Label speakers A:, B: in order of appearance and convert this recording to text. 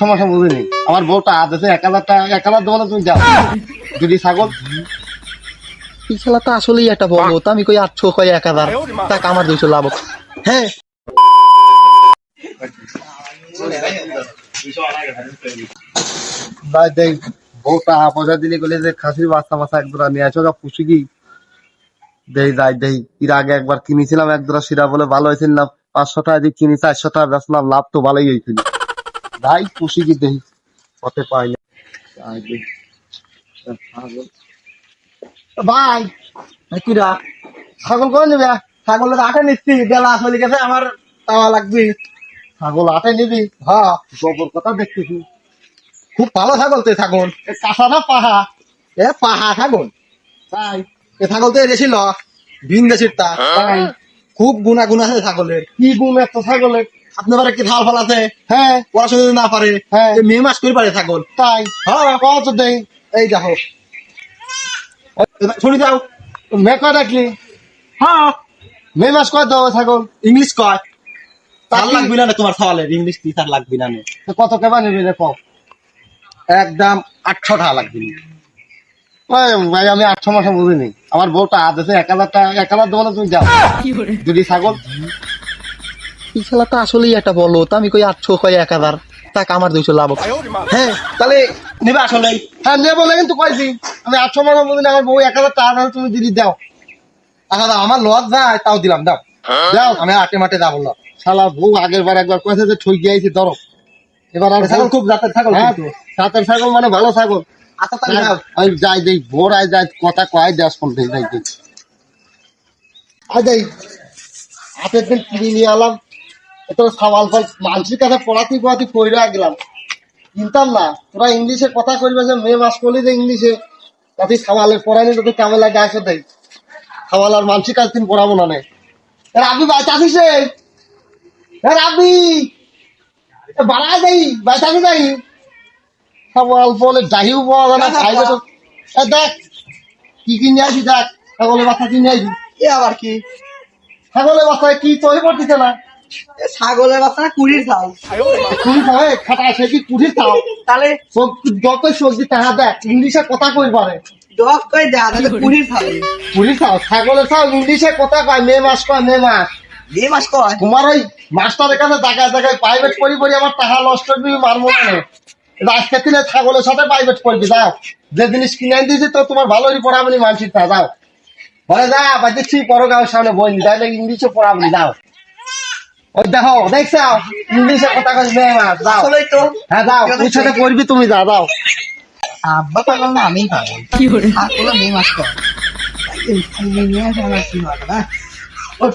A: বুঝিনি আমার বউটা আজ আছে এক হাজার টাকা এক হাজার দেবো তুমি যাও। যদি ছাগল
B: এই খেলা তো আসলেই একটা তো আমি কই আটশো কই এক হাজার। আমার দুইশো লাভ হ্যাঁ।
A: দেখ বউটা পয়সা দিলে গেলে যে খাসির বাচ্চা মাছা এক নিয়ে আসো পুষি কি? দেই যাই দেই এর আগে একবার কিনেছিলাম এক দুরা সিরা বলে ভালো হয়েছিল না পাঁচশো টাকা দিয়ে কিনি চারশো টাকা বেচলাম লাভ তো ভালোই হয়েছিল। ভাই খুশি কি দেই? কতে পাই না। ছাগল। ভাই
B: কিরা
A: ছাগল করে নেবে?
B: ছাগলের আটে নিচ্ছি বেলা চলে গেছে আমার তাওয়া লাগবে।
A: ছাগল আটে নিবি?
B: হ্যাঁ
A: গোবর কথা দেখতেছি।
B: খুব ভালো ছাগল তো ছাগল।
A: এ কাঁচা না পাহা?
B: এ পাহা ছাগল।
A: তাই
B: এ ছাগল তো এনেছিল ভিন দেশের তা। খুব গুণা গুণ আছে ছাগলের।
A: কি গুণ একটা ছাগলের?
B: আপনার কি থাল ফাল আছে।
A: হ্যাঁ।
B: পড়াশোনা যদি না পারে
A: হ্যাঁ।
B: মে মাস করে পারে ছাগল
A: তাই।
B: হ্যাঁ
A: কত দেই
B: এই দেখো। শুনি যাও।
A: মে কয় ডাকলি?
B: হ্যাঁ।
A: মে মাস কয় দেবো ছাগল
B: ইংলিশ কয়। তার লাগবি না তোমার সওয়ালের ইংলিশ কি তার লাগবি না
A: কত কেবা নিবি রে
B: একদম আটশো টাকা লাগবে
A: ভাই আমি আটশো মাসে বুঝিনি। আমার বউটা আজ আছে এক হাজার টাকা এক হাজার দেবো তুমি যাও। যদি ছাগল
B: এই খেলা তো আসলেই একটা বলো তো আমি কই আটশো কয় এক হাজার টাকা আমার দুইশো লাভ। হ্যাঁ তাহলে নেবে আসলে
A: হ্যাঁ নেব না কিন্তু কয়েছি আমি আটশো মাসে বুঝিনি আমার বউ এক হাজার টাকা তুমি দিদি দাও।
B: আচ্ছা দাও, আমার লস যায় তাও দিলাম দাও।
A: দাও
B: আমি আটে মাঠে যাব না
A: শালা বউ আগের বার একবার কয়েছে যে ঠই গিয়েছি ধরো। এবার আর
B: ছাগল খুব জাতের ছাগল
A: হ্যাঁ। সাতের ছাগল মানে ভালো ছাগল।
B: আচ্ছা তাহলে
A: আমি যাই দেই ভোর আয় যাই কথা কয় দেশ ফোন দেই যাই দেই। আয় দেই। হাতের দিন কিনে নিয়ে এলাম এত সাওয়াল ফাল মানুষের কাছে পড়াতে পড়াতে পড়ে গেলাম। কিনতাম না তোরা ইংলিশে কথা করবে যে মেয়ে মাস করলি যে ইংলিশে? তাতে সাওয়ালে পড়াইনি তোকে কেমন লাগে আসে দেই। সাওয়াল আর মানসিক কাজ দিন পড়াবো না নে। এ রাবি বাইতে আসিস রাবি এ বাড়ায় দেই বাইতে আসি যাই সাওয়াল বলে দাহিও পাওয়া যায় না খাইবে তো। এ দেখ কি কিনে আসি দেখ ছাগলের বাচ্চা কিনে আসি
B: এ আবার কি?
A: ছাগলের বাচ্চায় কি তৈরি করতেছে না?
B: ছাগলের বাচ্চা কুড়ির চাল
A: কুড়ি খাটায় সে কি কুড়ির খাও
B: তাহলে
A: যত সবজি তাহা দেখ ইংলিশে কথা কই পারে?
B: দশ কই দেয়া তাহলে কুড়ির
A: কুড়ি খাও ছাগলের খাও ইংলিশে কথা কয় মে মাস কয় মে মাস।
B: এই মাস কয়?
A: তোমার ওই মাস্টারের কাছে জায়গায় জায়গায় প্রাইভেট পড়ি পড়ি আমার টাকা নষ্ট করবি মারবো মানে আজকে দিনে ছাগলের সাথে প্রাইভেট পড়বি যাও। যে জিনিস কিনে আনি দিয়েছি তো তোমার ভালোই পড়াবনি মানসিক তা যাও। বলে যা বাজেছি পরো গাঁয়ের সামনে বই নি। তাহলে ইংলিশে পড়াবনি যাও। ওই দেখো দেখছ? ইংলিশে কথা কই মে মাস যাও।
B: তো।
A: হ্যাঁ যাও ওর সাথে করবি তুমি যা যাও।
B: আব্বা পাগল না আমি পাগল। আর কোনো মেয়ে মাস কয়? এই কুড়ি নিয়ে আসে কি হবে না
A: ওই